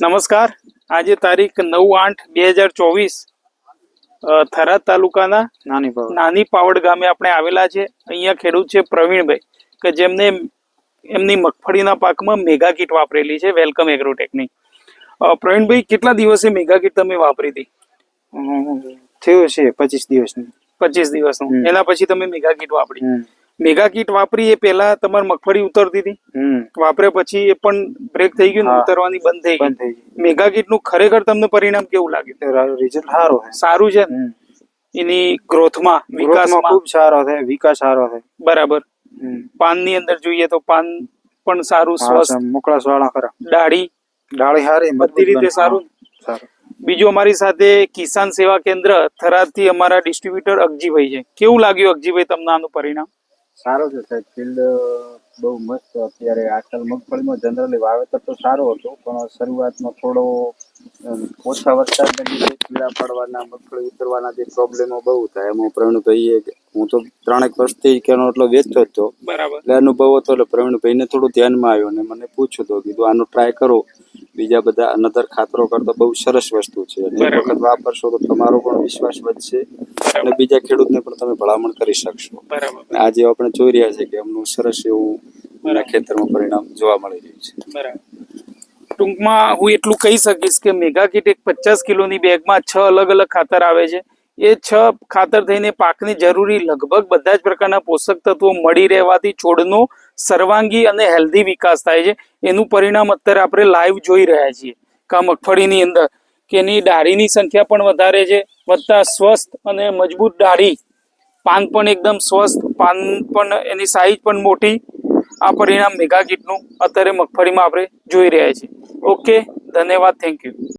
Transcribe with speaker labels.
Speaker 1: નમસ્કાર. આજે તારીખ નવ આઠ બે હજાર ચોવીસ થરાદ તાલુકાના
Speaker 2: નાની
Speaker 1: નાની પાવડ ગામે આપણે આવેલા છે. અહીંયા ખેડૂત છે પ્રવીણભાઈ કે જેમને એમની મગફળીના પાકમાં મેગા કીટ વાપરેલી છે વેલકમ એગ્રોટેકની. પ્રવીણભાઈ કેટલા દિવસે મેગા કીટ તમે વાપરી હતી?
Speaker 2: થયું છે પચીસ દિવસની.
Speaker 1: પચીસ દિવસનું. એના પછી તમે મેગા કીટ વાપરી. મેગા કીટ વાપરી એ પહેલા તમારે મગફળી ઉતરતી હતી. વાપરે પછી એ પણ બ્રેક થઈ ગયું ઉતરવાની બંધ થઈ ગઈ. મેગા કીટનું ખરેખર તમને પરિણામ કેવું લાગ્યું
Speaker 2: રિઝલ્ટ સારું
Speaker 1: સારું છે એની ગ્રોથમાં વિકાસમાં?
Speaker 2: ખૂબ સારો છે વિકાસ સારો છે.
Speaker 1: બરાબર. પાનની અંદર જોઈએ તો પાન પણ સારું સ્વસ્થ
Speaker 2: મોકળા મોકળાશ ખરા.
Speaker 1: દાઢી
Speaker 2: દાઢી સારી
Speaker 1: બધી રીતે સારું.
Speaker 2: સારું.
Speaker 1: બીજું અમારી સાથે કિસાન સેવા કેન્દ્ર થરાદથી અમારા ડિસ્ટ્રીબ્યુટર અગજીભાઈ છે. કેવું લાગ્યું અગજીભાઈ તમને આનું પરિણામ?
Speaker 3: સારો છે સાહેબ. ફિલ્ડ બહુ મસ્ત. અત્યારે આજકાલ મગફળીમાં જનરલી વાવેતર તો સારું હતું પણ શરૂઆતમાં થોડો ઓછા વરસાદને લીધે કીડા પડવાના મગફળી ઉતરવાના જે પ્રોબ્લેમો બહુ થાય એમાં પ્રવીણભાઈએ હું તો ત્રણેક વર્ષથી કેનો એટલો વેચતો જ હતો.
Speaker 1: બરાબર.
Speaker 3: એટલે અનુભવ હતો એટલે પ્રવીણભાઈને થોડું ધ્યાનમાં આવ્યો અને મને પૂછ્યું તો કીધું આનો ટ્રાય કરો. બીજા બધા અનધર ખાતરો કરતા બહુ સરસ વસ્તુ છે. એક વખત વાપરશો તો તમારો પણ વિશ્વાસ વધશે. અને બીજા ખેડૂતને પણ તમે ભલામણ કરી શકશો.
Speaker 1: બરાબર.
Speaker 3: આજે આપણે જોઈ રહ્યા છે કે એમનું સરસ એવું મારા ખેતરમાં પરિણામ જોવા મળી રહ્યું છે.
Speaker 1: બરાબર. ટૂંકમાં હું એટલું કહી શકીશ કે મેગા કીટ એક પચાસ કિલોની બેગમાં છ અલગ અલગ ખાતર આવે છે. એ છ ખાતર થઈને પાકને જરૂરી લગભગ બધા જ પ્રકારના પોષક તત્વો મળી રહેવાથી છોડનો સર્વાંગી અને હેલ્ધી વિકાસ થાય છે. એનું પરિણામ અત્યારે આપણે લાઈવ જોઈ રહ્યા છીએ. કા મગફળીની અંદર. કે એની ડાળીની સંખ્યા પણ વધારે છે. વધતા સ્વસ્થ અને મજબૂત ડાળી પાન પણ એકદમ સ્વસ્થ, પાન પણ એની સાઈઝ પણ મોટી. આ પરિણામ મેગા કીટનું અત્યારે મગફળીમાં આપણે જોઈ રહ્યા છીએ. ઓકે ધન્યવાદ થેન્ક યુ